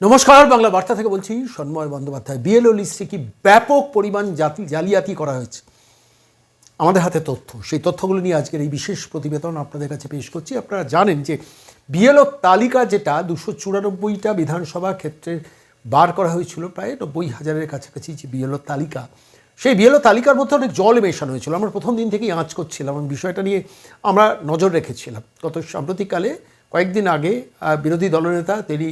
নমস্কার, বাংলা বার্তা থেকে বলছি সন্ময় বন্দ্যোপাধ্যায়। বিএলও লিস্টে কি ব্যাপক পরিমাণ জাতি জালিয়াতি করা হয়েছে? আমাদের হাতে তথ্য। সেই তথ্যগুলো নিয়ে আজকের এই বিশেষ প্রতিবেদন আপনাদের কাছে পেশ করছি। আপনারা জানেন যে বিএলও তালিকা যেটা দুশো চুরানব্বইটা বিধানসভা ক্ষেত্রে বার করা হয়েছিল, প্রায় নব্বই হাজারের কাছাকাছি যে বিএলও তালিকা। সেই বিএলও তালিকার মধ্যে অনেক জল মেশানো হয়েছিল। আমরা প্রথম দিন থেকেই আঁচ করছিলাম এবং বিষয়টা নিয়ে আমরা নজর রেখেছিলাম। গত সাম্প্রতিককালে কয়েকদিন আগে বিরোধী দলনেতা তিনি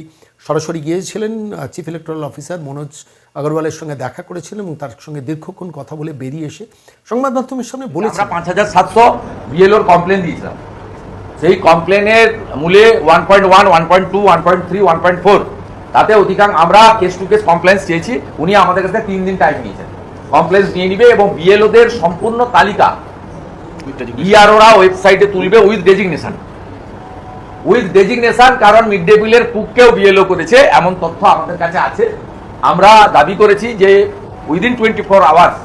সরাসরি গিয়েছিলেন চিফ ইলেকট্রাল অফিসার মনোজ আগরওয়ালের সঙ্গে দেখা করেছিলেন এবং তার সঙ্গে দীর্ঘক্ষণ কথা বলে বেরিয়ে এসে সংবাদ মাধ্যমের সামনে বলেছেন আমরা পাঁচ হাজার সাতশো বিএলওর কমপ্লেন দিয়েছিলাম। সেই কমপ্লেনের মূলে one point one one point two one point three one point four তাতে অধিকাংশ আমরা কেস টু কেস কমপ্লেন্স চেয়েছি। উনি আমাদের কাছে তিন দিন টাইম নিয়েছেন কমপ্লেন্স নিয়ে নিবে এবং বিএলওদের সম্পূর্ণ তালিকা ইআরওরা ওয়েবসাইটে তুলবে উইথ ডেজিগনেশন উইথ ডেজিগনেশন কারণ মিড ডে মিলের কুককেও বিএলও করেছে, এমন তথ্য আমাদের কাছে আছে। আমরা দাবি করেছি যে উইদিন টোয়েন্টি ফোর আওয়ার্স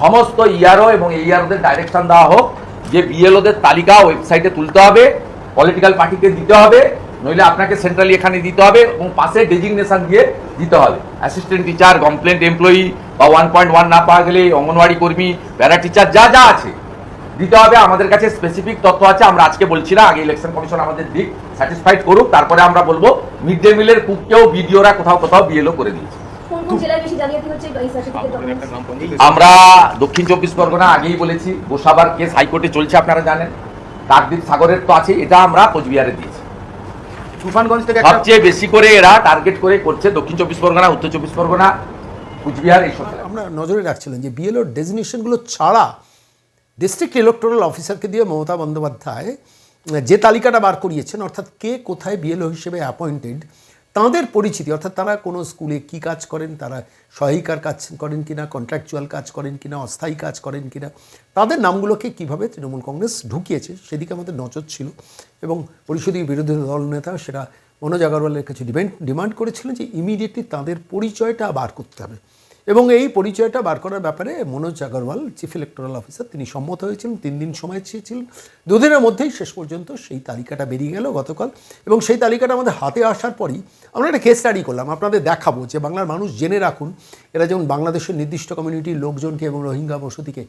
সমস্ত ইআরও এবং ইআরওদের ডাইরেকশন দেওয়া হোক, যে বিএলওদের তালিকা ওয়েবসাইটে তুলতে হবে পলিটিক্যাল পার্টিকে দিতে হবে, নইলে আপনাকে সেন্ট্রালি এখানে দিতে হবে এবং পাশে ডেজিগনেশন দিয়ে দিতে হবে। অ্যাসিস্ট্যান্ট টিচার কমপ্লেন্ট এমপ্লয়ি বা ওয়ান পয়েন্ট ওয়ান না পাওয়া গেলে অঙ্গনওয়াড়ি কর্মী প্যারা টিচার যা যা আছে। দিতে হবে আমাদের কাছে স্পেসিফিক তথ্য আছে আমরা আজকে বলছি না আগে ইলেকশন কমিশন আমাদের দিক স্যাটিসফাইড করুক তারপরে আমরা বলব মিড ডে মিলের কুককেও বিডিওরা কোথাও কোথাও বিএলও করে দিয়েছে। আমরা দক্ষিণ চব্বিশ পরগনা আগেই বলেছি গোসাবার কেস হাইকোর্টে চলছে আপনারা জানেন। কাকদ্বীপ সাগরের তো আছে এটা আমরা কোচবিহারে দিয়েছি। তুফানগঞ্জ থেকে সবচেয়ে বেশি করে এরা টার্গেট করে করছে দক্ষিণ চব্বিশ পরগনা উত্তর চব্বিশ পরগনা কুচবিহার এইসব। আমরা নজরে রাখছিলেন যে বিএলও ডেজিগনেশনগুলো ছাড়া ডিস্ট্রিক্ট ইলেকটোরাল অফিসারকে দিয়ে মমতা বন্দ্যোপাধ্যায় যে তালিকাটা বার করিয়েছেন, অর্থাৎ কে কোথায় বিএলও হিসেবে অ্যাপয়েন্টেড তাদের পরিচিতি, অর্থাৎ তারা কোনো স্কুলে কি কাজ করেন, তারা সহায়িকার কাজ করেন কিনা কন্ট্রাকচুয়াল কাজ করেন কিনা, অস্থায়ী কাজ করেন কিনা, তাদের নামগুলোকে কীভাবে তৃণমূল কংগ্রেস ঢুকিয়েছে, সেদিকে আমাদের নজর ছিল এবং পরিষদীয় বিরোধী দল নেতা সেটা মনোজ আগরওয়ালের কাছে ডিমান্ড ডিমান্ড করেছিলেন যে ইমিডিয়েটলি তাদের পরিচয়টা বার করতে হবে। এবং এই পরিচয়টা বার করার ব্যাপারে Manoj Agarwal chief electoral officer তিনি সম্মত হয়েছিলেন, তিন দিন সময় চেয়েছিলেন। দুদিনের মধ্যেই শেষ পর্যন্ত সেই তালিকাটা বেরিয়ে গেল গতকাল এবং সেই তালিকাটা আমাদের হাতে আসার পরই আমরা একটা কেস স্টাডি করলাম, আপনাদের দেখাবো যে বাংলার মানুষ জেনে রাখুন, এরা যেমন বাংলাদেশের নির্দিষ্ট কমিউনিটির লোকজনকে এবং রোহিঙ্গা বসতিকে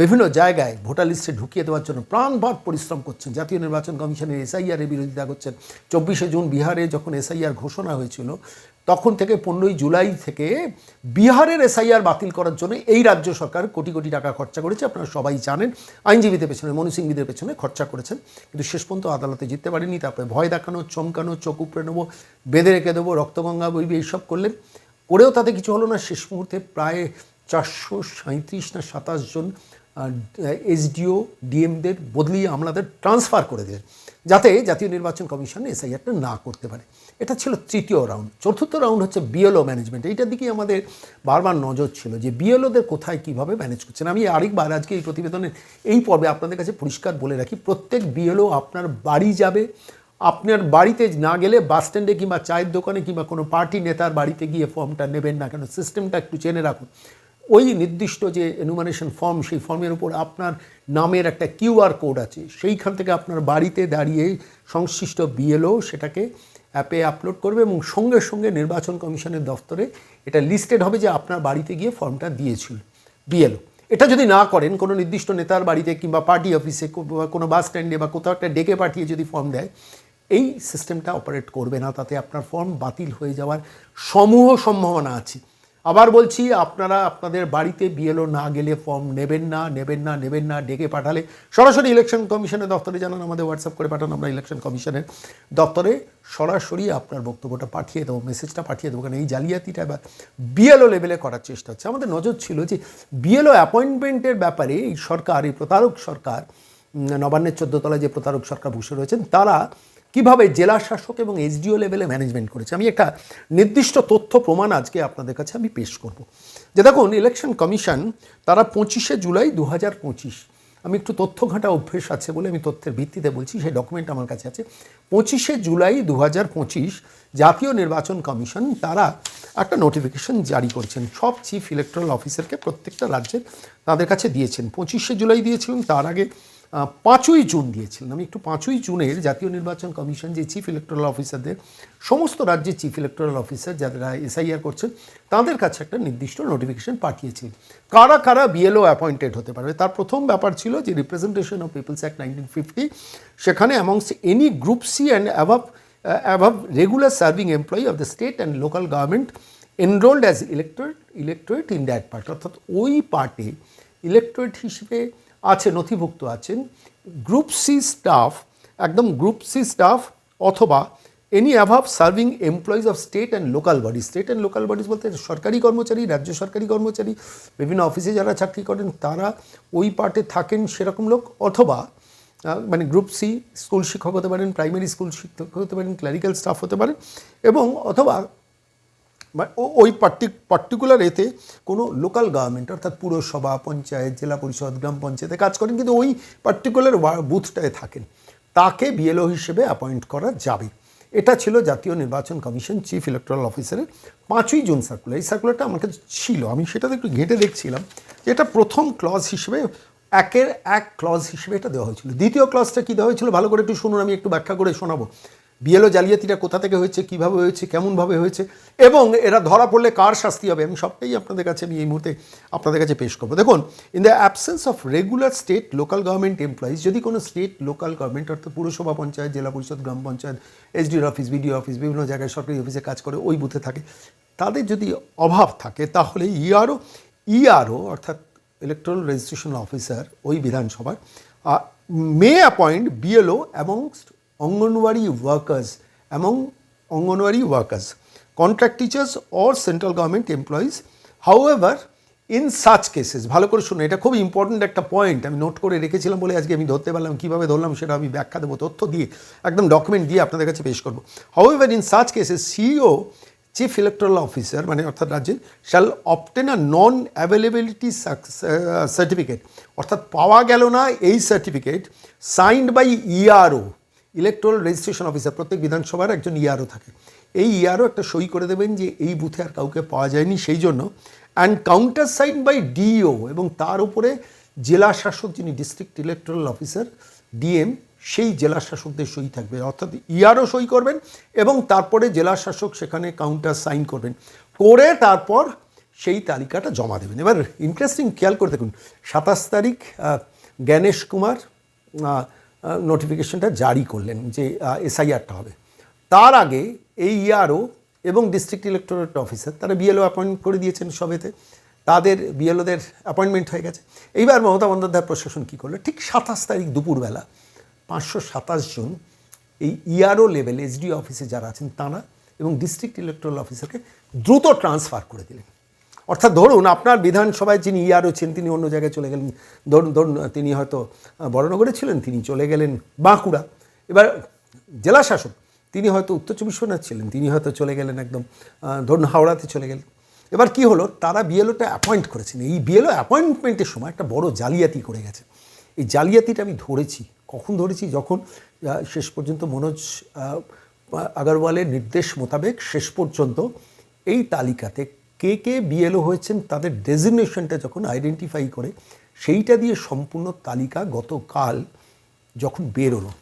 বিভিন্ন জায়গায় ভোটার লিস্টে ঢুকিয়ে দেওয়ার জন্য প্রাণপাত পরিশ্রম করছেন। জাতীয় নির্বাচন কমিশনের এসআইআরের বিরোধিতা করছেন। চব্বিশে জুন বিহারে যখন এসআইআর ঘোষণা হয়েছিল তখন থেকে পনেরোই জুলাই থেকে বিহারের এসআইআর বাতিল করার জন্য এই রাজ্য সরকার কোটি কোটি টাকা খরচা করেছে। আপনারা সবাই জানেন, আইনজীবীদের পেছনে মনুসিংহীদের পেছনে খরচা করেছেন। কিন্তু শেষ পর্যন্ত আদালতে জিততে পারেনি তারপরে ভয় দেখানো, চমকানো, চোখ উপড়ে নেব, বেঁধে রেখে দেবো, রক্তগঙ্গা বইবি এইসব করলেন। করেও তাতে কিছু হলো না। শেষ মুহূর্তে প্রায় চারশো সাঁত্রিশ না সাতাশ জন এসডিও, ডিএমদের বদলিয়ে আমলাদের ট্রান্সফার করে দিলেন যাতে জাতীয় নির্বাচন কমিশন এসআইআরটা না করতে পারে। এটা ছিল তৃতীয় রাউন্ড। চতুর্থ রাউন্ড হচ্ছে বিএলও ম্যানেজমেন্ট এইটার দিকেই আমাদের বারবার নজর ছিল যে বিএলওদের কোথায় কীভাবে ম্যানেজ করছেন। আমি আরেকবার আজকে এই প্রতিবেদনের এই পর্বে আপনাদের কাছে পরিষ্কার বলে রাখি, প্রত্যেক বিএলও আপনার বাড়ি যাবে। আপনার বাড়িতে না গেলে বাস স্ট্যান্ডে কিংবা চায়ের দোকানে কিংবা কোনো পার্টি নেতার বাড়িতে গিয়ে ফর্মটা নেবেন না কেন? সিস্টেমটা একটু জেনে রাখুন। ওই নির্দিষ্ট যে এনুমানেশন ফর্ম সেই ফর্মের উপর আপনার নামের একটা কিউআর কোড আছে। সেইখান থেকে আপনার বাড়িতে দাঁড়িয়ে সংশ্লিষ্ট বিএলও সেটাকে অ্যাপে আপলোড করবে এবং সঙ্গে সঙ্গে নির্বাচন কমিশনের দফতরে এটা লিস্টেড হবে যে আপনার বাড়িতে গিয়ে ফর্মটা দিয়েছিল বিএলও এটা যদি না করেন, কোনো নির্দিষ্ট নেতার বাড়িতে কিংবা পার্টি অফিসে কোনো বাস স্ট্যান্ডে বা কোথাও একটা ডেকে পাঠিয়ে যদি ফর্ম দেয়, এই সিস্টেমটা অপারেট করবে না। তাতে আপনার ফর্ম বাতিল হয়ে যাওয়ার সমূহ সম্ভাবনা আছে। আবার বলছি, আপনারা আপনাদের বাড়িতে বিএলও না গেলে ফর্ম নেবেন না নেবেন না নেবেন না, ডেকে পাঠালে। সরাসরি ইলেকশন কমিশনের দপ্তরে জানান, আমাদের হোয়াটসঅ্যাপ করে পাঠান, আমরা ইলেকশন কমিশনের দপ্তরে সরাসরি আপনার বক্তব্যটা পাঠিয়ে দেবো মেসেজটা পাঠিয়ে দেবো, কারণ এই জালিয়াতিটা এবার বিএলও লেভেলে করার চেষ্টা হচ্ছে। আমাদের নজর ছিল যে বিএলও অ্যাপয়েন্টমেন্টের ব্যাপারে এই সরকার, এই প্রতারক সরকার নবান্নের চোদ্দ তলায় যে প্রতারক সরকার বসে রয়েছেন, তারা কীভাবে জেলা শাসক এবং এসডিও লেভেলে ম্যানেজমেন্ট করেছে? আমি একটা নির্দিষ্ট তথ্য, প্রমাণ আজকে আপনাদের কাছে আমি পেশ করব। যে দেখুন ইলেকশন কমিশন তারা পঁচিশে জুলাই দু হাজার পঁচিশ, আমি একটু তথ্য ঘাঁটা অভ্যেস আছে বলে আমি তথ্যের ভিত্তিতে বলছি, সেই ডকুমেন্ট আমার কাছে আছে। পঁচিশে জুলাই দু হাজার পঁচিশ জাতীয় নির্বাচন কমিশন তারা একটা নোটিফিকেশন জারি করেছেন। সব চিফ ইলেকট্রাল অফিসারকে প্রত্যেকটা রাজ্যের তাদের কাছে দিয়েছেন। পঁচিশে জুলাই দিয়েছিলেন, তার আগে পাঁচই জুন দিয়েছিলেন আমি একটু পাঁচই জুনের জাতীয় নির্বাচন কমিশন যে চিফ ইলেকট্রাল অফিসারদের সমস্ত রাজ্যের চিফ ইলেকট্রাল অফিসার যারা এসআইআর করছেন, তাদের কাছে একটা নির্দিষ্ট নোটিফিকেশন পাঠিয়েছিল কারা কারা বিএলও অ্যাপয়েন্টেড হতে পারবে? তার প্রথম ব্যাপার ছিল যে representation of people's act nineteen fifty সেখানে amongst any group C and above above regular serving employee of the state and local government enrolled as electorate electorate in that part অর্থাৎ ওই পার্টে ইলেক্টোরেট হিসেবে আছে, নথিভুক্ত আছেন, গ্রুপ সি স্টাফ, একদম group C staff অথবা any above serving employees of state and local body state and local bodies বলতে সরকারি কর্মচারী, রাজ্য সরকারি কর্মচারী, বিভিন্ন অফিসে যারা চাকরি করেন, তারা ওই পার্টে থাকেন সেরকম লোক। অথবা মানে গ্রুপ সি স্কুল শিক্ষক হতে পারেন প্রাইমারি স্কুল শিক্ষক হতে পারেন ক্লারিক্যাল স্টাফ হতে পারেন এবং অথবা ওই পার্টি পার্টিকুলার এতে কোনো লোকাল গভর্নমেন্ট অর্থাৎ পুরসভা, পঞ্চায়েত, জেলা পরিষদ, গ্রাম পঞ্চায়েতে কাজ করেন, কিন্তু ওই পার্টিকুলার বুথটায় থাকেন। তাকে বিএলও হিসেবে অ্যাপয়েন্ট করা যাবে। এটা ছিল জাতীয় নির্বাচন কমিশন চিফ ইলেকট্রাল অফিসারের পাঁচই জুন সার্কুলার এই সার্কুলারটা আমার কাছে ছিল। আমি সেটাতে একটু ঘেঁটে দেখছিলাম এটা প্রথম ক্লজ হিসেবে, একের এক ক্লজ হিসেবে এটা দেওয়া হয়েছিল। দ্বিতীয় ক্লজটা কী দেওয়া হয়েছিল? ভালো করে একটু শুনুন, আমি একটু ব্যাখ্যা করে শোনাবো। বিএলও জালিয়াতিটা কোথা থেকে হয়েছে, কীভাবে হয়েছে, কেমনভাবে হয়েছে, এবং এরা ধরা পড়লে কার শাস্তি হবে, আমি সবটাই আপনাদের কাছে আমি এই মুহূর্তে আপনাদের কাছে পেশ করব। দেখুন in the absence of regular state local government employees যদি কোনো স্টেট লোকাল গভর্নমেন্ট অর্থাৎ পুরসভা পঞ্চায়েত, জেলা পরিষদ, গ্রাম পঞ্চায়েত এসডির অফিস বিডিও অফিস বিভিন্ন জায়গায় সরকারি অফিসে কাজ করে, ওই বুথে থাকে, তাদের যদি অভাব থাকে, তাহলে ইআরও ইআরও অর্থাৎ ইলেকট্রাল রেজিস্ট্রেশন অফিসার ওই বিধানসভার may appoint BLO amongst anganwadi workers among anganwadi workers contract teachers or central government employees however in such cases ভালো করে শুনুন, এটা খুব ইম্পর্ট্যান্ট একটা পয়েন্ট আমি নোট করে রেখেছিলাম বলে আজকে আমি ধরতে পারলাম, কীভাবে ধরলাম সেটা আমি ব্যাখ্যা দেবো, তথ্য দিয়ে, একদম ডকুমেন্ট দিয়ে আপনাদের কাছে পেশ করব। However in such cases CEO chief electoral officer মানে অর্থাৎ রাজ্যের shall obtain a non availability certificate অর্থাৎ পাওয়া গেল না এই certificate signed by ERO electoral registration officer প্রত্যেক বিধানসভার একজন ইআরও থাকে। এই ইআরও একটা সই করে দেবেন যে এই বুথে আর কাউকে পাওয়া যায়নি, সেই জন্য। And countersign by DEO এবং তার উপরে জেলা শাসক যিনি ডিস্ট্রিক্ট ইলেকট্রাল অফিসার ডিএম সেই জেলা শাসকদের সই থাকবে। অর্থাৎ ইয়ারও সই করবেন এবং তারপরে জেলা শাসক সেখানে কাউন্টার সাইন করবেন। করে তারপর সেই তালিকাটা জমা দেবেন। এবার ইন্টারেস্টিং খেয়াল করে দেখুন, সাতাশ তারিখ জ্ঞানেশ কুমার নোটিফিকেশনটা জারি করলেন যে এসআইআরটা হবে। তার আগে এই ইয়ারও এবং ডিস্ট্রিক্ট ইলেকটোরেট অফিসার তারা বিএলও অ্যাপয়েন্ট করে দিয়েছেন সবেতে। তাদের বিএলওদের অ্যাপয়েন্টমেন্ট হয়ে গেছে। এইবার মমতা বন্দ্যোপাধ্যায় প্রশাসন কী করল? ঠিক সাতাশ তারিখ দুপুরবেলা পাঁচশো সাতাশ জন এই ইআরও লেভেল এসডিও অফিসে যারা আছেন, তারা এবং ডিস্ট্রিক্ট ইলেকট্রাল অফিসারকে দ্রুত ট্রান্সফার করে দিলেন। অর্থাৎ ধরুন আপনার বিধানসভায় যিনি ইআরও ছিলেন তিনি অন্য জায়গায় চলে গেলেন। ধরুন ধরুন, তিনি হয়তো বড়নগরে ছিলেন, তিনি চলে গেলেন বাঁকুড়া। এবার জেলা শাসক, তিনি হয়তো উত্তর চব্বিশ পরগনা ছিলেন, তিনি হয়তো চলে গেলেন একদম ধরুন হাওড়াতে চলে গেলেন। এবার কি হলো, তারা বিএলওটা অ্যাপয়েন্ট করেছেন। এই বিএলও অ্যাপয়েন্টমেন্টের সময় একটা বড় জালিয়াতি করে গেছে। এই জালিয়াতিটা আমি ধরেছি, কখন ধরেছি? যখন শেষ পর্যন্ত মনোজ আগরওয়ালের নির্দেশ মোতাবেক শেষ পর্যন্ত এই তালিকাতে কে কে বিএলও হয়েছেন, তাদের ডেজিগনেশনটা যখন আইডেন্টিফাই করে, সেইটা দিয়ে সম্পূর্ণ তালিকা গতকাল যখন বেরোলো।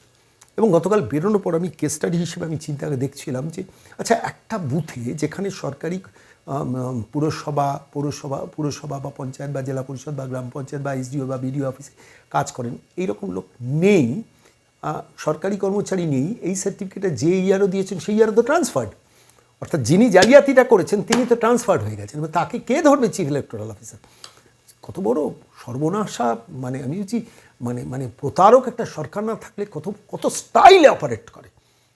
এবং গতকাল বেরোনোর পর আমি কেস স্টাডি হিসেবে আমি চিন্তা দেখছিলাম যে আচ্ছা একটা বুথে যেখানে সরকারি পুরসভা, পৌরসভা, পুরসভা বা পঞ্চায়েত বা জেলা পরিষদ বা গ্রাম পঞ্চায়েত বা এসডিও বা বিডিও অফিসে কাজ করেন, এইরকম লোক নেই সরকারি কর্মচারী নেই, এই সার্টিফিকেটে যে ইয়ারও দিয়েছেন, সেই ইয়ারও তো ট্রান্সফার্ড অর্থাৎ যিনি জালিয়াতিটা করেছেন, তিনি তো ট্রান্সফার্ড হয়ে গেছেন। তাকে কে ধরবে চিফ ইলেকটোরাল অফিসার কত বড় সর্বনাশা মানে আমি বলছি মানে মানে প্রতারক একটা সরকার না থাকলে কত কত স্টাইলে অপারেট করে।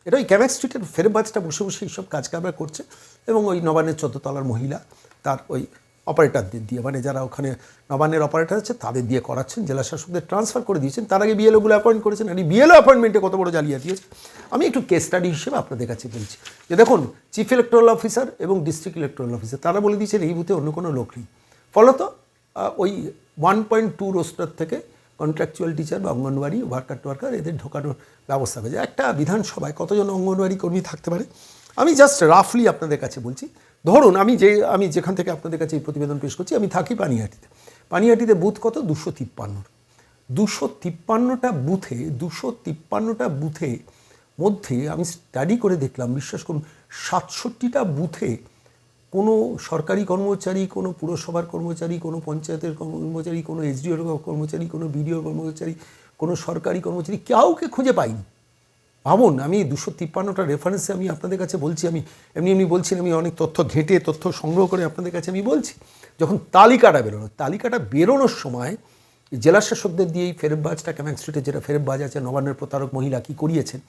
এটা ওই ক্যামেক স্ট্রিটের ফেরবাজটা বসে বসে এইসব কাজ কারবার করছে। এবং ওই নবান্নের চোদ্দতলার মহিলা, তার ওই অপারেটরদের দিয়ে মানে যারা ওখানে নবান্নের অপারেটর আছে, তাদের দিয়ে করাচ্ছেন, জেলা শাসকদের ট্রান্সফার করে দিয়েছেন। তার আগে বিএলওগুলো অ্যাপয়েন্ট করেছেন, আর এই বিএলও অ্যাপয়েন্টমেন্টে কত বড় জালিয়াতি হয়েছে। আমি একটু কেস স্টাডি হিসেবে আপনাদের কাছে বলছি। যে দেখুন চিফ ইলেকট্রাল অফিসার এবং ডিস্ট্রিক্ট ইলেকট্রাল অফিসার তারা বলে দিয়েছেন এই বুথে অন্য কোনো লোক নেই। ফলত ওই ওয়ান পয়েন্ট টু রোস্টার থেকে কন্ট্রাকচুয়াল টিচার বা অঙ্গনওয়াড়ি ওয়ার্কার টোয়ার্কার এদের ঢোকানোর ব্যবস্থা হয়েছে একটা বিধানসভায় কতজন অঙ্গনওয়াড়ি কর্মী থাকতে পারে? আমি জাস্ট রাফলি আপনাদের কাছে বলছি ধরুন, আমি যে আমি যেখান থেকে আপনাদের কাছে এই প্রতিবেদন পেশ করছি, আমি থাকি পানিহাটিতে। পানিহাটিতে বুথ কত? দুশো তিপ্পান্ন দুশো তিপ্পান্নটা বুথে, দুশো তিপ্পান্নটা বুথে মধ্যে আমি স্টাডি করে দেখলাম, বিশ্বাস করুন, সাতষট্টিটা বুথে কোনো সরকারি কর্মচারী, কোনো পুরসভার কর্মচারী, কোনো পঞ্চায়েতের কর্মচারী, কোনো এসডিওর কর্মচারী, কোনো বিডিওর কর্মচারী, কোনো সরকারি কর্মচারী, কাউকে খুঁজে পাইনি। ভাবুন, আমি দুশো তিপ্পান্নটা রেফারেন্সে আমি আপনাদের কাছে বলছি, আমি এমনি এমনি বলছি আমি অনেক তথ্য ঘেঁটে তথ্য সংগ্রহ করে আপনাদের কাছে আমি বলছি। যখন তালিকাটা বেরোনো, তালিকাটা বেরোনোর সময় জেলা শাসকদের দিয়েই ফেরববাজটা ক্যামাক স্ট্রিটে যেটা ফেরববাজ আছে, নবান্নের প্রতারক মহিলা কী করিয়েছেন,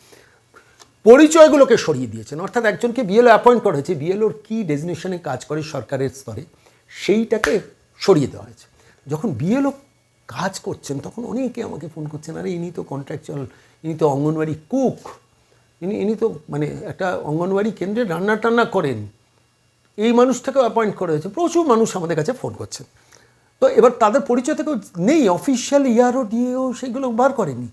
পরিচয়গুলোকে সরিয়ে দিয়েছেন। অর্থাৎ একজনকে বিএলও অ্যাপয়েন্ট করা হয়েছে বিএলওর কী ডেজিনেশনে কাজ করে সরকারের স্তরে, সেইটাকে সরিয়ে দেওয়া হয়েছে। যখন বিএলও কাজ করছেন, তখন অনেকে আমাকে ফোন করছেন? আরে, ইনি তো কন্ট্রাকচুয়াল ইনি তো অঙ্গনওয়াড়ি কুক ইনি ইনি তো মানে একটা অঙ্গনওয়াড়ি কেন্দ্রে রান্না টান্না করেন। এই মানুষটাকেও অ্যাপয়েন্ট করা হয়েছে। প্রচুর মানুষ আমাদের কাছে ফোন করছেন। তো এবার তাদের পরিচয় থেকেও নেই। অফিসিয়াল ইয়ারও ডিএও সেগুলো বার করেনি।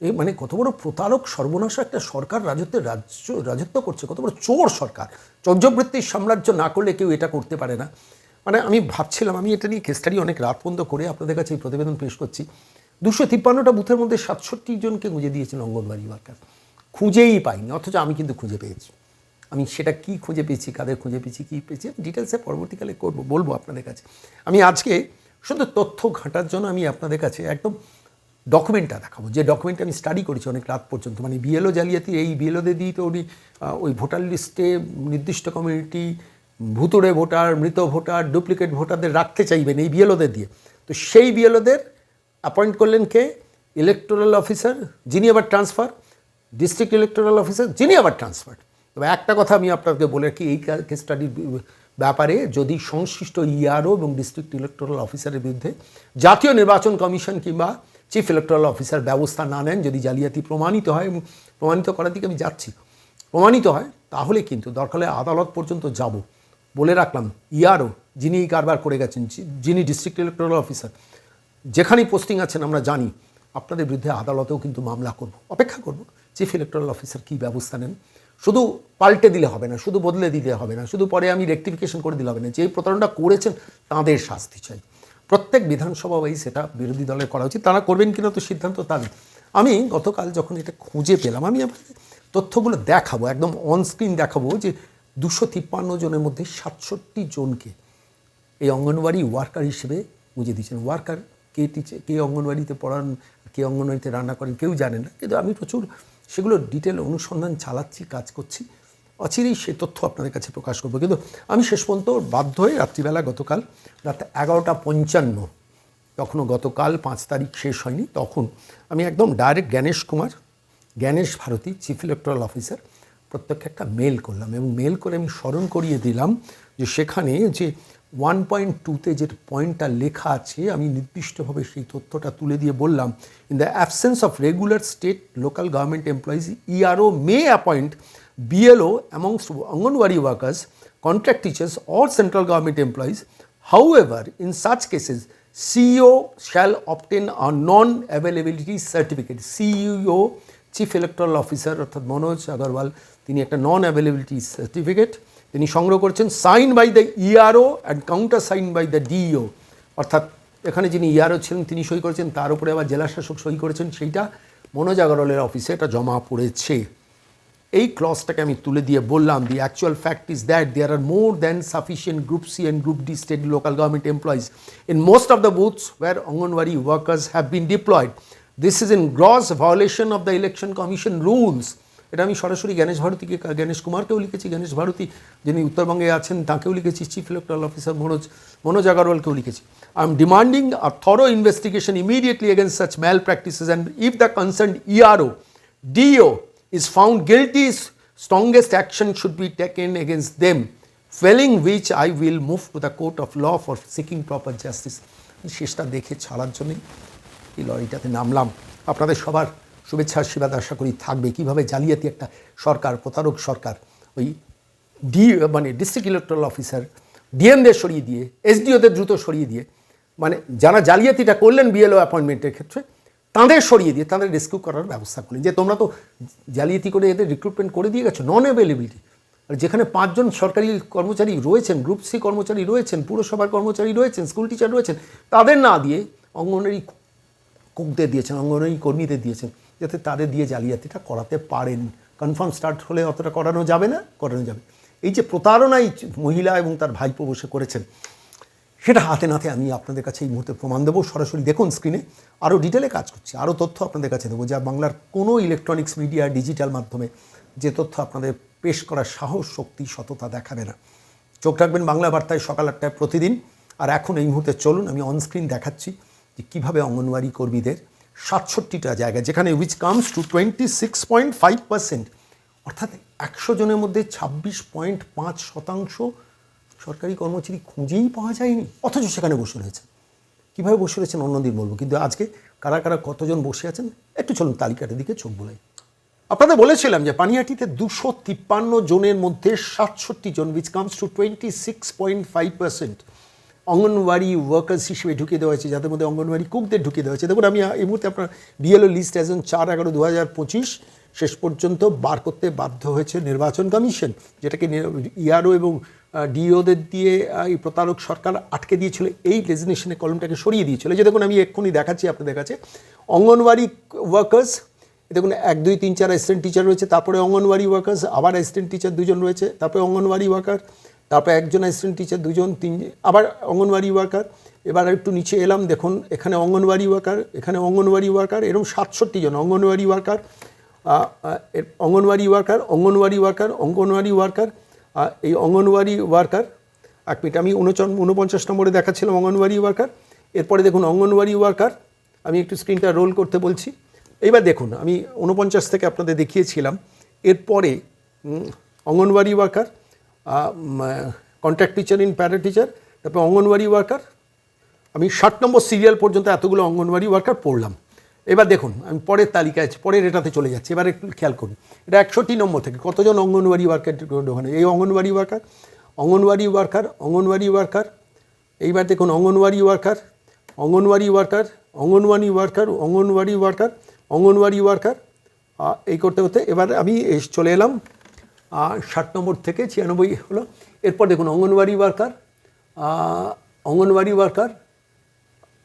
এই মানে কত বড় প্রতারক, সর্বনাশ একটা সরকার রাজত্বের রাজ্য, রাজত্ব করছে। কত বড় চোর সরকার। চর্যবৃত্তির সাম্রাজ্য না করলে কেউ এটা করতে পারে না। মানে আমি ভাবছিলাম, আমি এটা নিয়ে কেস্টারি অনেক রাত পর্যন্ত করে আপনাদের কাছে এই প্রতিবেদন পেশ করছি। দুশো তিপ্পান্নটা বুথের মধ্যে সাতষট্টি জনকে খুঁজে দিয়েছেন অঙ্গনবাড়ি ওয়ার্কার। খুঁজেই পাইনি, অথচ আমি কিন্তু খুঁজে পেয়েছি। আমি সেটা কি খুঁজে পেয়েছি, কাদের খুঁজে পেয়েছি, কী পেয়েছি, আমি ডিটেলসে পরবর্তীকালে করব, বলব আপনাদের কাছে। আমি আজকে, শুধু তথ্য ঘাঁটার জন্য আমি আপনাদের কাছে একদম ডকুমেন্টটা দেখাবো। যে ডকুমেন্ট আমি স্টাডি করেছি অনেক রাত পর্যন্ত। মানে বিএলও জালিয়াতি, এই বিএলওদের দিয়ে তো উনি ওই ভোটার লিস্টে নির্দিষ্ট কমিউনিটি ভুতুড়ে ভোটার, মৃত ভোটার, ডুপ্লিকেট ভোটারদের রাখতে চাইবেন এই বিএলওদের দিয়ে। তো সেই বিএলওদের অ্যাপয়েন্ট করলেন কে? ইলেকটোরাল অফিসার যিনি আবার ট্রান্সফার ডিস্ট্রিক্ট ইলেকটোরাল অফিসার যিনি আবার ট্রান্সফার তবে একটা কথা আমি আপনাকে বলে রাখি, এই কেস স্টাডির ব্যাপারে যদি সংশ্লিষ্ট ইআরও এবং ডিস্ট্রিক্ট ইলেকটোরাল অফিসারের বিরুদ্ধে জাতীয় নির্বাচন কমিশন কিংবা চিফ ইলেকটোরাল অফিসার ব্যবস্থা না নেন, যদি জালিয়াতি প্রমাণিত হয় এবং প্রমাণিত করার দিকে আমি যাচ্ছি, প্রমাণিত হয়, তাহলে কিন্তু দরকার হলে আদালত পর্যন্ত যাব। বলে রাখলাম ইআরও যিনি এই কারবার করে গেছেন যিনি ডিস্ট্রিক্ট ইলেকটোরাল অফিসার যেখানেই পোস্টিং আছেন আমরা জানি, আপনাদের বিরুদ্ধে আদালতেও কিন্তু মামলা করব, অপেক্ষা করব চিফ ইলেকটোরাল অফিসার কী ব্যবস্থা নেন। শুধু পাল্টে দিলে হবে না, শুধু বদলে দিলে হবে না, শুধু পরে আমি রেকটিফিকেশন করে দিলে হবে না, যে প্রতারণটা করেছেন তাদের শাস্তি চাই। প্রত্যেক বিধানসভা ওয়াইজ সেটা বিরোধী দলের করা উচিত, তারা করবেন কিনা তো সিদ্ধান্ত তাদের। আমি গতকাল যখন এটা খুঁজে পেলাম, আমি আপনাকে তথ্যগুলো দেখাবো, একদম অনস্ক্রিন দেখাবো যে দুশো তিপ্পান্ন জনের মধ্যে সাতষট্টি জনকে এই অঙ্গনওয়াড়ি ওয়ার্কার হিসেবে বুঝে দিয়েছেন। ওয়ার্কার কে টিচে, কে অঙ্গনওয়াড়িতে পড়ান, কে অঙ্গনওয়াড়িতে রান্না করেন কেউ জানে না। কিন্তু আমি প্রচুর সেগুলো ডিটেল অনুসন্ধান চালাচ্ছি, কাজ করছি। অচিরেই সে তথ্য আপনাদের কাছে প্রকাশ করব। কিন্তু আমি শেষ পর্যন্ত বাধ্য হয়ে রাত্রিবেলা গতকাল রাত এগারোটা পঞ্চান্ন, তখনও গতকাল পাঁচ তারিখ শেষ হয়নি, তখন আমি একদম direct Gyanesh Kumar, Gyanesh Bharti chief electoral officer প্রত্যেককে একটা মেল করলাম এবং মেল করে আমি স্মরণ করিয়ে দিলাম যে সেখানে যে ওয়ান পয়েন্ট টুতে যে পয়েন্টটা লেখা আছে আমি নির্দিষ্টভাবে সেই তথ্যটা তুলে দিয়ে বললাম in the absence of regular state local government employees ERO may appoint BLO amongst anganwadi workers contract teachers or central government employees However, in such cases, CEO shall obtain a non-availability certificate. CEO, chief electoral officer অর্থাৎ মনোজ আগরওয়াল তিনি একটা নন availability certificate তিনি সংগ্রহ করেছেন sign by the ERO and countersign by the DEO অর্থাৎ এখানে যিনি ERO ছিলেন, তিনি সই করেছেন, তার উপরে আবার জেলা শাসক সই করেছেন, সেইটা মনোজ আগরওয়ালের অফিসে এটা জমা পড়েছে। এই ক্লসটাকে আমি তুলে দিয়ে বললাম the actual fact is that there are more than sufficient group C and group D state local government employees in most of the booths where anganwadi workers have been deployed this is in gross violation of the election commission rules এটা আমি সরাসরি গণেশ ভারতীকে গণেশ কুমারকেও লিখেছি গণেশ ভারতী যিনি উত্তরবঙ্গে আছেন তাকেও লিখেছি chief electoral officer Manoj Manoj আগরওয়ালকেও লিখেছি I am demanding a thorough investigation immediately against such malpractices and if the concern ERO DO is found guilty, strongest action should be taken against them, failing which I will move to the court of law for seeking proper justice. শেষটা দেখে ছাড়ার জন্যই এই লড়াইটাতে নামলাম আপনাদের সবার শুভেচ্ছা আশীর্বাদ আশা করি থাকবে কীভাবে জালিয়াতি একটা সরকার প্রতারক সরকার ওই ডি মানে ডিস্ট্রিক্ট ইলেকট্রাল অফিসার ডিএমদের সরিয়ে দিয়ে এসডিওদের দ্রুত সরিয়ে দিয়ে মানে যারা জালিয়াতিটা করলেন বিএলও অ্যাপয়েন্টমেন্টের ক্ষেত্রে তাদের সরিয়ে দিয়ে তাদের রেস্কিউ করার ব্যবস্থা করলেন যে তোমরা তো জালিয়াতি করে এদের রিক্রুটমেন্ট করে দিয়ে গেছো নন অ্যাভেলেবিলিটি আর যেখানে পাঁচজন সরকারি কর্মচারী রয়েছেন গ্রুপ সি কর্মচারী রয়েছেন পুরসভার কর্মচারী রয়েছেন স্কুল টিচার রয়েছেন তাদের না দিয়ে অঙ্গনওয়াড়ি কুকদের দিয়েছেন অঙ্গনওয়াড়ি কর্মীদের দিয়েছেন যাতে তাদের দিয়ে জালিয়াতিটা করাতে পারেন। কনফার্ম স্টার্ট হলে অতটা করানো যাবে না, করানো যাবে। এই যে প্রতারণাই মহিলা এবং তার ভাইপো বসে করেছেন, সেটা হাতে নাতে আমি আপনাদের কাছে এই মুহূর্তে প্রমাণ দেবো। সরাসরি দেখুন স্ক্রিনে আরও ডিটেলে কাজ করছি আরও তথ্য আপনাদের কাছে দেবো, যা বাংলার কোনো ইলেকট্রনিক্স মিডিয়া ডিজিটাল মাধ্যমে যে তথ্য আপনাদের পেশ করার সাহস, শক্তি, সততা দেখাবে না। চোখ রাখবেন বাংলা বার্তায় সকাল আটটায় প্রতিদিন। আর এখন এই মুহূর্তে চলুন, আমি অনস্ক্রিন দেখাচ্ছি যে কীভাবে অঙ্গনওয়াড়ি কর্মীদের সাতষট্টিটা জায়গা যেখানে which comes to twenty six point five percent অর্থাৎ একশো জনের মধ্যে ছাব্বিশ পয়েন্ট পাঁচ শতাংশ সরকারি কর্মচারী খুঁজেই পাওয়া যায়নি। অথচ সেখানে বসে রয়েছে কীভাবে বসে রয়েছেন অন্যদিন বলব, কিন্তু আজকে কারা কারা কতজন বসে আছেন, একটু চলুন তালিকাটার দিকে চোখ বোলাই। আপনাদের বলেছিলাম যে পানিহাটিতে দুশো তিপ্পান্ন জনের মধ্যে সাতষট্টি জন which comes to twenty six point five percent anganwadi workers হিসেবে ঢুকিয়ে দেওয়া হয়েছে, যাদের মধ্যে অঙ্গনওয়াড়ি কুকদের ঢুকিয়ে দেওয়া হয়েছে। দেখুন, আমি এই মুহূর্তে আপনার বিএলও লিস্ট একজন চার এগারো দু হাজার পঁচিশ, শেষ পর্যন্ত বার করতে বাধ্য হয়েছে নির্বাচন কমিশন, যেটাকে ইআরও এবং ডিওদের দিয়ে এই প্রতারক সরকার আটকে দিয়েছিল, এই ডেজিনেশনের কলমটাকে সরিয়ে দিয়েছিল। যে দেখুন, আমি এক্ষুনি দেখাচ্ছি আপনাদের কাছে। অঙ্গনওয়াড়ি ওয়ার্কার্স দেখুন, এক, দুই, তিন, চার অ্যাসিস্ট্যান্ট টিচার রয়েছে, তারপরে অঙ্গনওয়াড়ি ওয়ার্কার্স আবার অ্যাসিস্ট্যান্ট টিচার দুজন রয়েছে, তারপরে অঙ্গনওয়াড়ি ওয়ার্কার তারপরে একজন অ্যাসিস্ট্যান্ট টিচার দুজন তিন আবার অঙ্গনওয়াড়ি ওয়ার্কার এবার একটু নিচে এলাম, দেখুন, এখানে অঙ্গনওয়াড়ি ওয়ার্কার এখানে অঙ্গনওয়াড়ি ওয়ার্কার এরকম সাতষট্টি জন, anganwadi worker anganwadi worker anganwadi worker anganwadi worker এই অঙ্গনওয়াড়ি ওয়ার্কার এক মিনিট, আমি উনচন উনপঞ্চাশ নম্বরে দেখাচ্ছিলাম অঙ্গনওয়াড়ি ওয়ার্কার এরপরে দেখুন, অঙ্গনওয়াড়ি ওয়ার্কার আমি একটু স্ক্রিনটা রোল করতে বলছি। এইবার দেখুন, আমি উনপঞ্চাশ থেকে আপনাদের দেখিয়েছিলাম। এরপরে anganwadi worker contract teacher in para teacher তারপরে অঙ্গনওয়াড়ি ওয়ার্কার আমি ষাট নম্বর সিরিয়াল পর্যন্ত এতগুলো অঙ্গনওয়াড়ি ওয়ার্কার পড়লাম। এবার দেখুন আমি পরের তালিকায় আছি, পরের এটাতে চলে যাচ্ছি এবার একটু খেয়াল করুন। এটা একষট্টি নম্বর থেকে কতজন অঙ্গনওয়াড়ি ওয়ার্কার ওখানে? এই anganwadi worker anganwadi worker anganwadi worker এইবার দেখুন anganwadi worker anganwadi worker anganwadi worker anganwadi worker anganwadi worker এই করতে করতে এবার আমি চলে এলাম। ষাট নম্বর থেকে ছিয়ানব্বই হলো। এরপর দেখুন, anganwadi worker anganwadi worker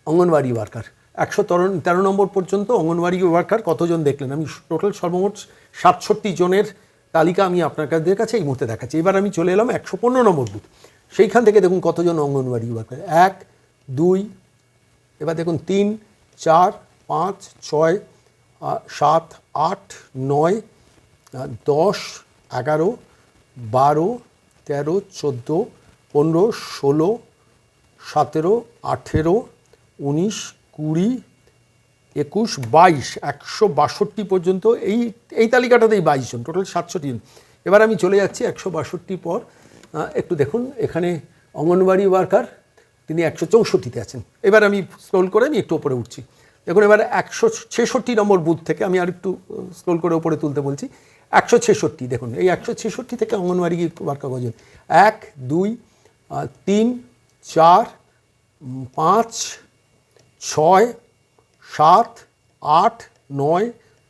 anganwadi worker. একশো তেরো তেরো নম্বর পর্যন্ত অঙ্গনওয়াড়ি ওয়ার্কার কতজন দেখলেন? আমি টোটাল সর্বমোট সাতষট্টি জনের তালিকা আমি আপনাদের কাছে এই মুহূর্তে দেখাচ্ছি। এবার আমি চলে এলাম একশো পনেরো নম্বর বুথ। সেইখান থেকে দেখুন কতজন অঙ্গনওয়াড়ি ওয়ার্কার। এক, দুই, এবার দেখুন তিন, চার, পাঁচ, ছয় সাত, আট, নয় দশ এগারো, বারো, তেরো, চোদ্দ, পনেরো, ষোলো, সতেরো, আঠেরো, উনিশ, কুড়ি, একুশ, বাইশ, একশো বাষট্টি পর্যন্ত এই এই তালিকাটাতেই বাইশ জন, টোটাল সাতষট্টি জন। এবার আমি চলে যাচ্ছি একশো বাষট্টি পর। একটু দেখুন, এখানে অঙ্গনবাড়ি ওয়ার্কার, তিনি একশো চৌষট্টিতে আছেন। এবার আমি স্ক্রোল করে আমি একটু ওপরে উঠছি। দেখুন, এবার একশো ছেষট্টি নম্বর বুথ থেকে আমি আর একটু স্ক্রোল করে ওপরে তুলতে বলছি। একশো ছেষট্টি, দেখুন, এই একশো ছেষট্টি থেকে অঙ্গনওয়াড়ি ওয়ার্কার কজন এক, দুই তিন, চার পাঁচ, ছয়, সাত, আট, নয়,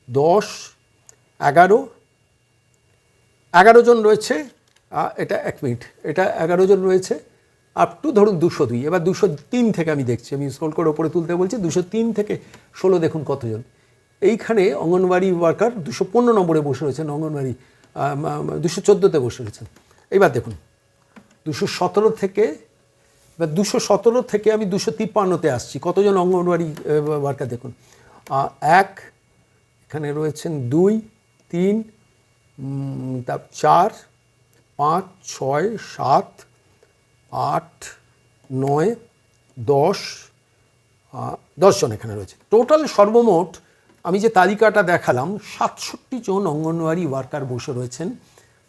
দশ, এগারো। এগারো জন রয়েছে এটা এক মিনিট, এটা এগারো জন রয়েছে, আপ টু ধরুন দুশো দুই, এবার দুশো তিন থেকে আমি দেখছি, আমি স্ক্রোল করে ওপরে তুলতে বলছি, দুশো তিন থেকে ষোলো দেখুন কতজন। এইখানে অঙ্গনবাড়ি ওয়ার্কার দুশো পনেরো নম্বরে বসে রয়েছেন অঙ্গনবাড়ি দুশো চোদ্দোতে বসে রয়েছেন। এবার দেখুন, দুশো সতেরো থেকে, এবার দুশো সতেরো থেকে আমি দুশো তিপ্পান্নতে আসছি। কতজন অঙ্গনওয়াড়ি ওয়ার্কার দেখুন। এক, এখানে রয়েছেন দুই, তিন তার চার, পাঁচ, ছয়, সাত, আট, নয়, দশ দশজন এখানে রয়েছে। টোটাল সর্বমোট আমি যে তালিকাটা দেখালাম, সাতষট্টি জন অঙ্গনওয়াড়ি ওয়ার্কার বসে রয়েছেন,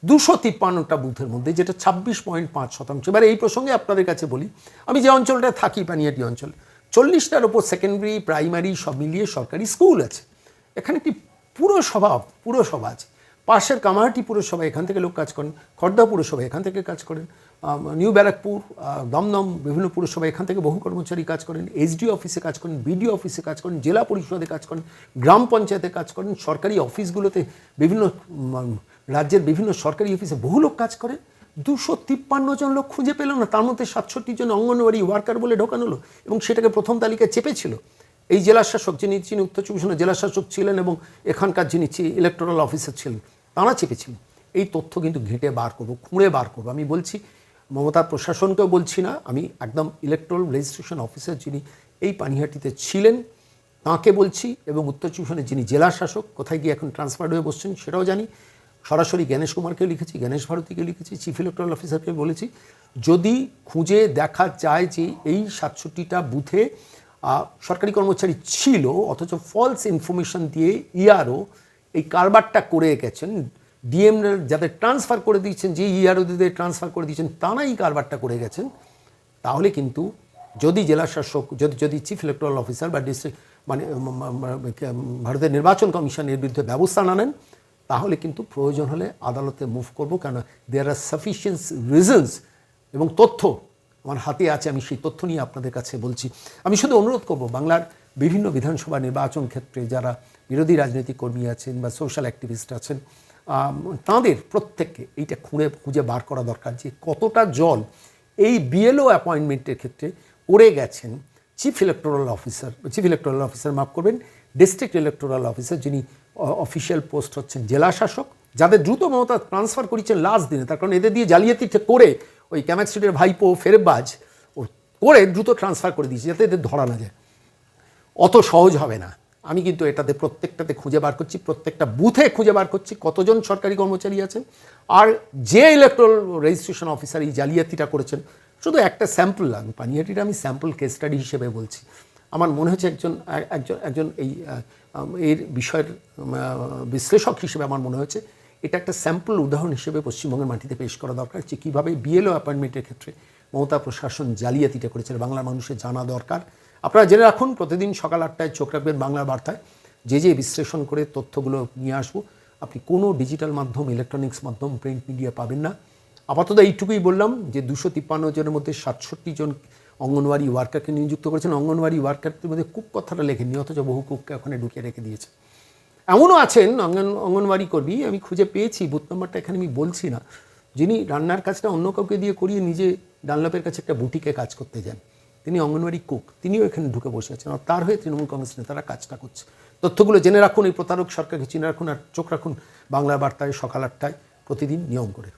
দুশো তিপ্পান্নটা বুথের মধ্যে, যেটা ছাব্বিশ পয়েন্ট পাঁচ শতাংশ। এবার এই প্রসঙ্গে আপনাদের কাছে বলি, আমি যে অঞ্চলটা থাকি, পানিয়াটি অঞ্চল, চল্লিশটার ওপর সেকেন্ডারি, প্রাইমারি সব মিলিয়ে সরকারি স্কুল আছে। এখানে একটি পুরসভা পুরসভা আছে। পাশের কামারহাটি পুরসভা এখান থেকে লোক কাজ করেন খর্দা পুরসভা এখান থেকে কাজ করেন। নিউ ব্যারাকপুর দমদম, বিভিন্ন পুরসভা এখান থেকে বহু কর্মচারী কাজ করেন এসডি অফিসে কাজ করেন বিডিও অফিসে কাজ করেন, জেলা পরিষদে কাজ করেন, গ্রাম পঞ্চায়েতে কাজ করেন, সরকারি অফিসগুলোতে বিভিন্ন রাজ্যের বিভিন্ন সরকারি অফিসে বহু লোক কাজ করেন দুশো তিপ্পান্ন জন লোক খুঁজে পেল না, তার মধ্যে সাতষট্টি জন অঙ্গনওয়াড়ি ওয়ার্কার বলে ঢোকানো হলো এবং সেটাকে প্রথম তালিকায় চেপেছিল। এই জেলা শাসক যিনি যিনি উত্তর চব্বিশ জেলা শাসক ছিলেন এবং এখানকার যিনি ইলেকট্রাল অফিসার ছিলেন, তারা চেপেছিলেন এই তথ্য কিন্তু ঘেঁটে বার করব, খুঁড়ে বার করব। আমি বলছি মমতার প্রশাসনকেও বলছি না, আমি একদম ইলেকট্রাল রেজিস্ট্রেশন অফিসার যিনি এই পানিহাটিতে ছিলেন, তাঁকে বলছি এবং উত্তর চব্বিশ যিনি জেলা শাসক, কোথায় গিয়ে এখন ট্রান্সফার হয়ে বসছেন সেটাও জানি। সরাসরি জ্ঞানেশ কুমারকে লিখেছি, জ্ঞানেশ ভারতীকে লিখেছি চিফ ইলেকট্রাল অফিসারকে বলেছি। যদি খুঁজে দেখা যায় যে এই সাতষট্টিটা বুথে সরকারি কর্মচারী ছিল, অথচ ফলস ইনফরমেশন দিয়ে ইআরও এই কারবারটা করে গেছেন ডিএম যাদের ট্রান্সফার করে দিচ্ছেন যে ইআরও দিদের ট্রান্সফার করে দিয়েছেন, তারাই কারবারটা করে গেছেন। তাহলে কিন্তু যদি জেলা শাসক, যদি যদি চিফ ইলেকট্রাল অফিসার বা ডিস্ট্রিক্ট মানে ভারতের নির্বাচন কমিশনের বিরুদ্ধে ব্যবস্থা না নেন, তাহলে কিন্তু প্রয়োজন হলে আদালতে মুভ করব কেন দেয়ার আর সাফিসিয়েন্স রিজনস এবং তথ্য আমার হাতে আছে, আমি সেই তথ্য নিয়ে আপনাদের কাছে বলছি। আমি শুধু অনুরোধ করব, বাংলার বিভিন্ন বিধানসভা নির্বাচন ক্ষেত্রে যারা বিরোধী রাজনৈতিক কর্মী আছেন বা সোশ্যাল অ্যাক্টিভিস্ট আছেন তাঁদের প্রত্যেককে এইটা খুঁড়ে, খুঁজে বার করা দরকার যে কতটা জল এই বিএলও অ্যাপয়েন্টমেন্টের ক্ষেত্রে করে গেছেন। Chief electoral officer chief electoral officer মাফ করবেন ডিস্ট্রিক্ট ইলেকটোরাল অফিসার যিনি অফিসিয়াল পোস্ট হচ্ছেন জেলা শাসক, যাদের দ্রুত মমতা ট্রান্সফার করেছেন লাস্ট দিনে, তার কারণ এদের দিয়ে জালিয়াতি করে ওই ক্যামাক স্ট্রিটের ভাইপো ফেরবাজ ও করে দ্রুত ট্রান্সফার করে দিয়েছে, যাতে এদের ধরা না যায়। অত সহজ হবে না। আমি কিন্তু এটাতে প্রত্যেকটাতে খুঁজে বার করছি, প্রত্যেকটা বুথে খুঁজে বার করছি কতজন সরকারি কর্মচারী আছেন। আর যে ইলেকট্রাল রেজিস্ট্রেশন অফিসার এই জালিয়াতিটা করেছেন, শুধু একটা স্যাম্পল আমি পানিহাটিটা আমি স্যাম্পল কেস স্টাডি হিসেবে বলছি। আমার মনে হচ্ছে একজন একজন একজন এই এর বিষয়ের বিশ্লেষক হিসেবে আমার মনে হয়েছে এটা একটা স্যাম্পল উদাহরণ হিসেবে পশ্চিমবঙ্গের মাটিতে পেশ করা দরকার যে কীভাবে বিএলও অ্যাপয়েন্টমেন্টের ক্ষেত্রে মমতা প্রশাসন জালিয়াতিটা করেছে। বাংলার মানুষের জানা দরকার। আপনারা জেনে রাখুন, প্রতিদিন সকাল আটটায় চোখ রাখবেন বাংলা বার্তায়। যে যে বিশ্লেষণ করে তথ্যগুলো নিয়ে আসব, আপনি কোনো ডিজিটাল মাধ্যম ইলেকট্রনিক্স মাধ্যম প্রিন্ট মিডিয়া পাবেন না। আপাতত এইটুকুই বললাম যে দুশো তিপ্পান্ন জনের মধ্যে সাতষট্টি জন অঙ্গনওয়াড়ি ওয়ার্কারকে নিযুক্ত করেছেন। অঙ্গনওয়াড়ি ওয়ার্কারদের মধ্যে কুক কথাটা লেখেননি, অথচ বহু কুককে ওখানে ঢুকিয়ে রেখে দিয়েছে। এমনও আছেন অঙ্গন, অঙ্গনওয়াড়ি কর্মী, আমি খুঁজে পেয়েছি, বুথ নাম্বারটা এখানে আমি বলছি না। যিনি রান্নার কাজটা অন্য কাউকে দিয়ে করিয়ে নিজে ডানলপের কাছে একটা বুটিকে কাজ করতে যান। তিনি অঙ্গনওয়াড়ি কুক, তিনিও এখানে ঢুকে বসে আছেন। আর তার হয়ে তৃণমূল কংগ্রেস নেতারা কাজটা করছে। তথ্যগুলো জেনে রাখুন, এই প্রতারক সরকারকে চিনে রাখুন, আর চোখ রাখুন বাংলা বার্তায় সকাল আটটায় প্রতিদিন নিয়ম করে।